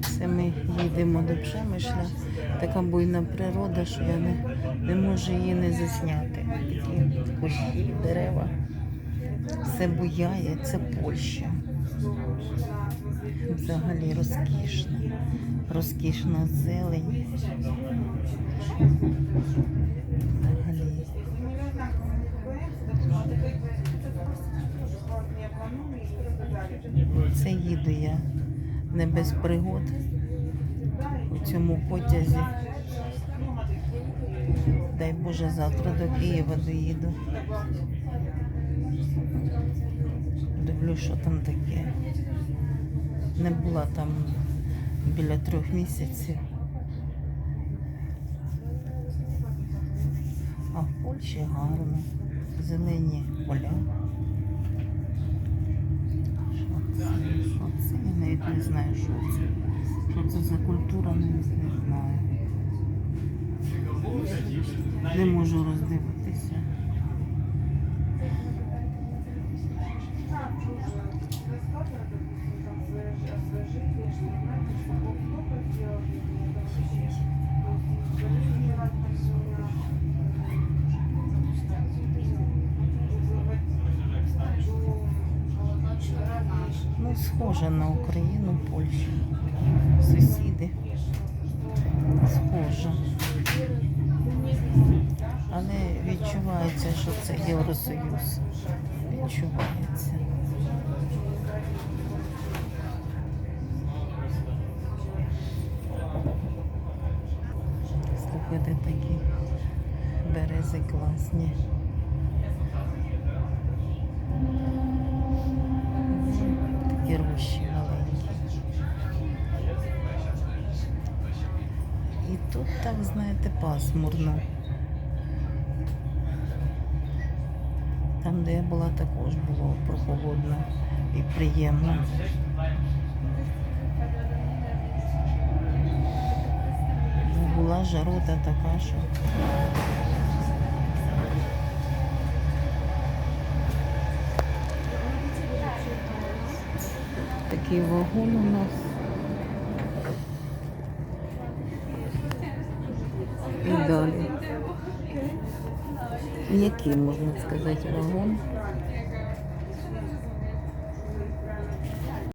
Це ми їдемо до Пшемишля. Така буйна природа, що я не, не можу її не засняти. Такі кущі, дерева. Все буяє, це Польща. Взагалі розкішна. Розкішна зелень. Взагалі. Це їду я не без пригод у цьому потязі. Дай Боже, завтра до Києва доїду. Дивлюсь, що там таке. Не була там біля трьох місяців. А в Польщі гарно. Зелені поля. Що це? Що це? Я навіть не знаю, що це. Що це за культура, не, не знаю. Не можу роздивитися. Ну, схоже на Україну, Польщу. Сусіди. Схоже. Але відчувається, що це Євросоюз. Відчувається. Слухайте, такі берези класні. І тут так, знаєте, пасмурно. Там, де я була, також було прохолодно і приємно. Ну, Була жарота така, що. Такий вагон у нас. І далі. Який, можна сказати, вагон.